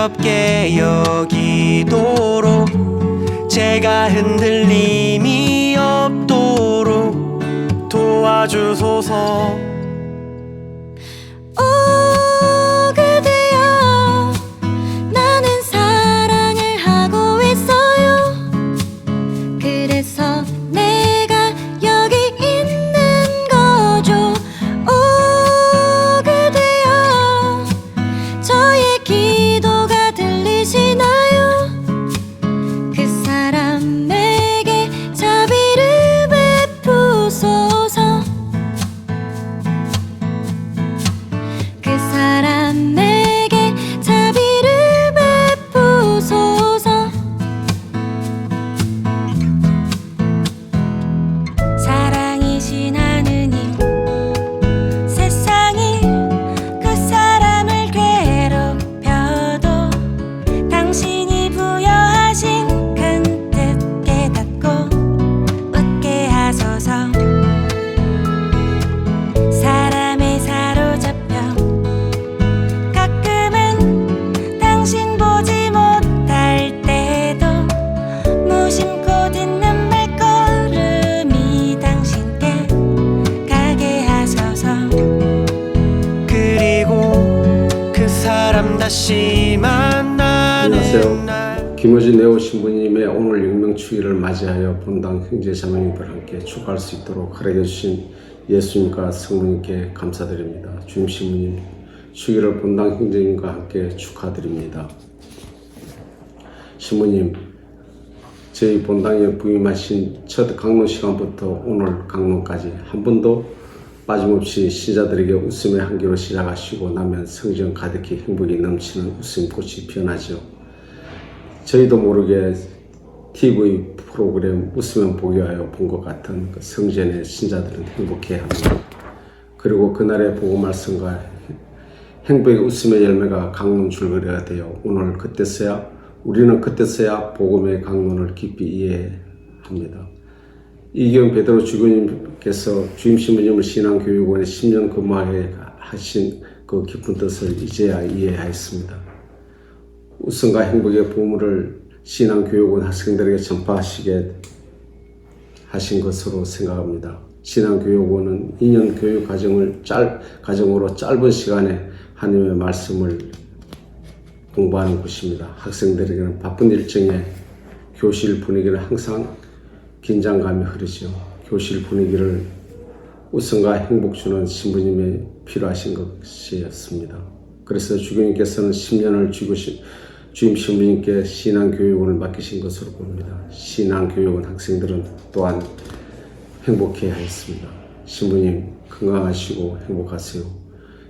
자랑스럽게 여기도록 제가 흔들림이 없도록 도와주소서 다시 만나는 안녕하세요. 날 김호진 네오 신부님의 오늘 용명축일을 맞이하여 본당 형제 자매님들 함께 축하할 수 있도록 허락해 주신 예수님과 성모님께 감사드립니다. 주임 신부님 축일을 본당 형제님과 함께 축하드립니다. 신부님 저희 본당에 부임하신 첫 강론 시간부터 오늘 강론까지 한 번도 빠짐없이 신자들에게 웃음의 한기로 시작하시고 나면 성전 가득히 행복이 넘치는 웃음꽃이 피어나죠. 저희도 모르게 TV 프로그램 웃으면 보기 하여 본 것 같은 그 성전의 신자들은 행복해합니다. 그리고 그날의 보고 말씀과 행복의 웃음의 열매가 강론 줄거리가 되어 오늘 그때서야 우리는 그때서야 복음의 강론을 깊이 이해합니다. 이경 베드로 주교님께서 주임 신부님을 신앙교육원에 10년 근무하게 하신 그 깊은 뜻을 이제야 이해하였습니다. 웃음과 행복의 보물을 신앙교육원 학생들에게 전파하시게 하신 것으로 생각합니다. 신앙교육원은 2년 교육 과정을 짧, 과정으로 짧은 시간에 하나님의 말씀을 공부하는 곳입니다. 학생들에게는 바쁜 일정에 교실 분위기는 항상 긴장감이 흐르죠. 교실 분위기를 웃음과 행복 주는 신부님이 필요하신 것이었습니다. 그래서 주교님께서는 10년을 주고 시- 주임 신부님께 신앙교육원을 맡기신 것으로 봅니다. 신앙교육원 학생들은 또한 행복해 하였습니다. 신부님 건강하시고 행복하세요.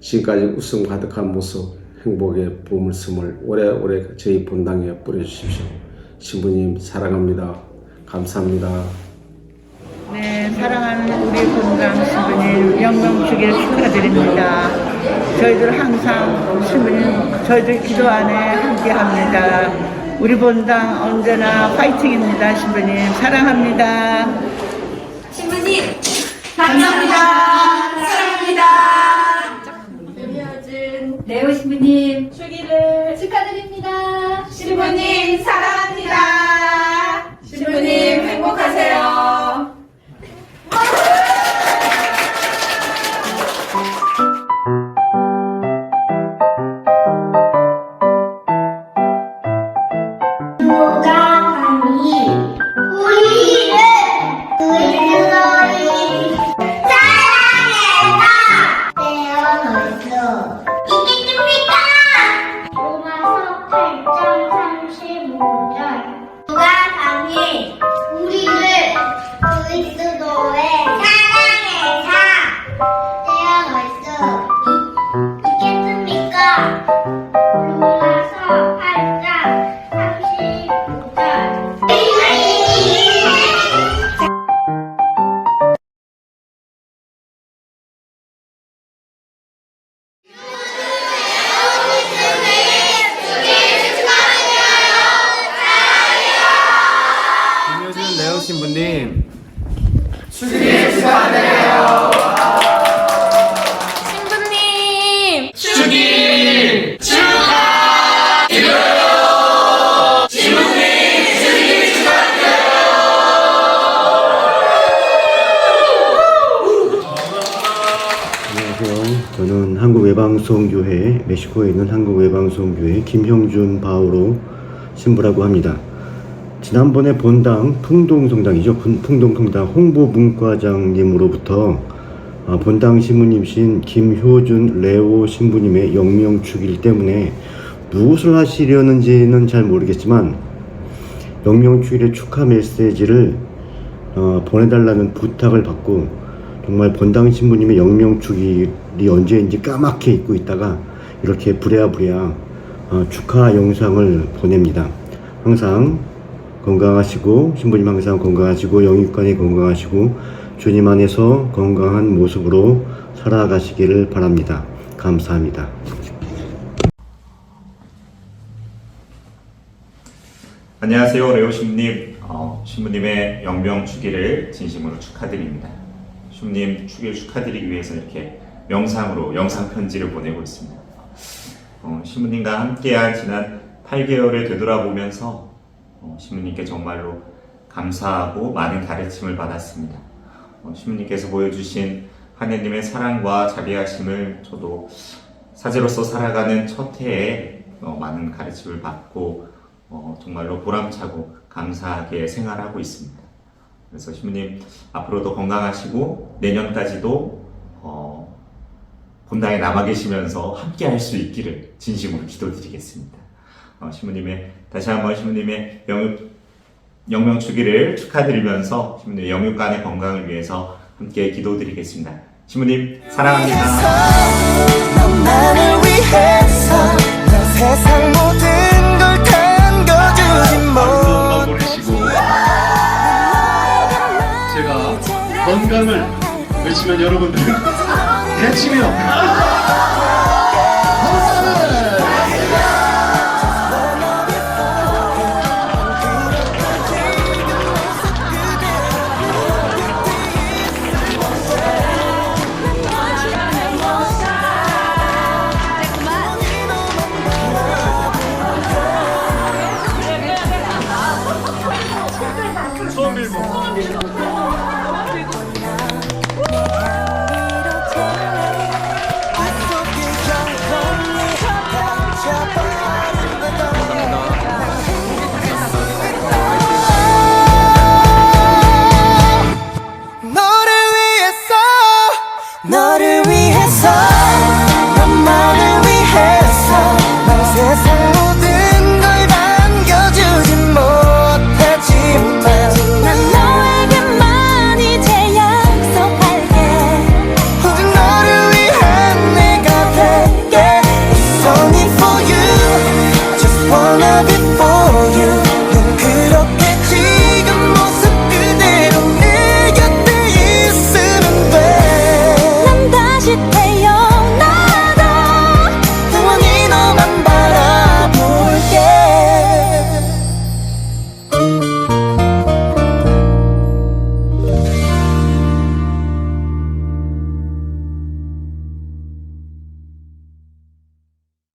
지금까지 웃음 가득한 모습, 행복의 보물섬을 오래오래 저희 본당에 뿌려주십시오. 신부님 사랑합니다. 감사합니다. 네, 사랑하는 우리 본당 신부님 영광주기를 축하드립니다. 저희들 항상 신부님 저희들 기도 안에 함께합니다. 우리 본당 언제나 파이팅입니다, 신부님 사랑합니다. 신부님 감사합니다. 사랑합니다. 네오 신부님 축일 축하드려요. 신부님. 축일 축하드려요. 신부님 축일 축하드려요. 안녕하세요. 저는 한국외방송교회 멕시코에 있는 한국외방송교회 김형준 바오로 신부라고 합니다. 지난번에 본당 풍동성당이죠. 분- 풍동성당 홍보문과장님으로부터 아, 본당 신부님이신 김효준 레오 신부님의 영명축일 때문에 무엇을 하시려는지는 잘 모르겠지만 영명축일의 축하 메시지를 어, 보내달라는 부탁을 받고 정말 본당 신부님의 영명축일이 언제인지 까맣게 잊고 있다가 이렇게 부랴부랴 어, 축하 영상을 보냅니다. 항상 건강하시고 신부님 항상 건강하시고 영육간에 건강하시고 주님 안에서 건강한 모습으로 살아가시기를 바랍니다. 감사합니다. 안녕하세요, 레오 신부님. 어, 신부님의 영명 축일을 진심으로 축하드립니다. 신부님 축일 축하드리기 위해서 이렇게 영상으로 영상 편지를 보내고 있습니다. 어, 신부님과 함께한 지난 8개월을 되돌아보면서 어, 신부님께 정말로 감사하고 많은 가르침을 받았습니다. 어, 신부님께서 보여주신 하느님의 사랑과 자비하심을 저도 사제로서 살아가는 첫 해에 어, 많은 가르침을 받고 어, 정말로 보람차고 감사하게 생활하고 있습니다. 그래서 신부님 앞으로도 건강하시고 내년까지도 어, 본당에 남아 계시면서 함께 할 수 있기를 진심으로 기도드리겠습니다. 어, 신부님의 다시 한번 신부님의 영육 영명축일을 축하드리면서 신부님의 영육간의 건강을 위해서 함께 기도드리겠습니다. 신부님 사랑합니다. 너만을 위해서 난 세상 모든 걸 담겨주지 못 보내시고 제가 건강을 외치면 여러분들은 대치며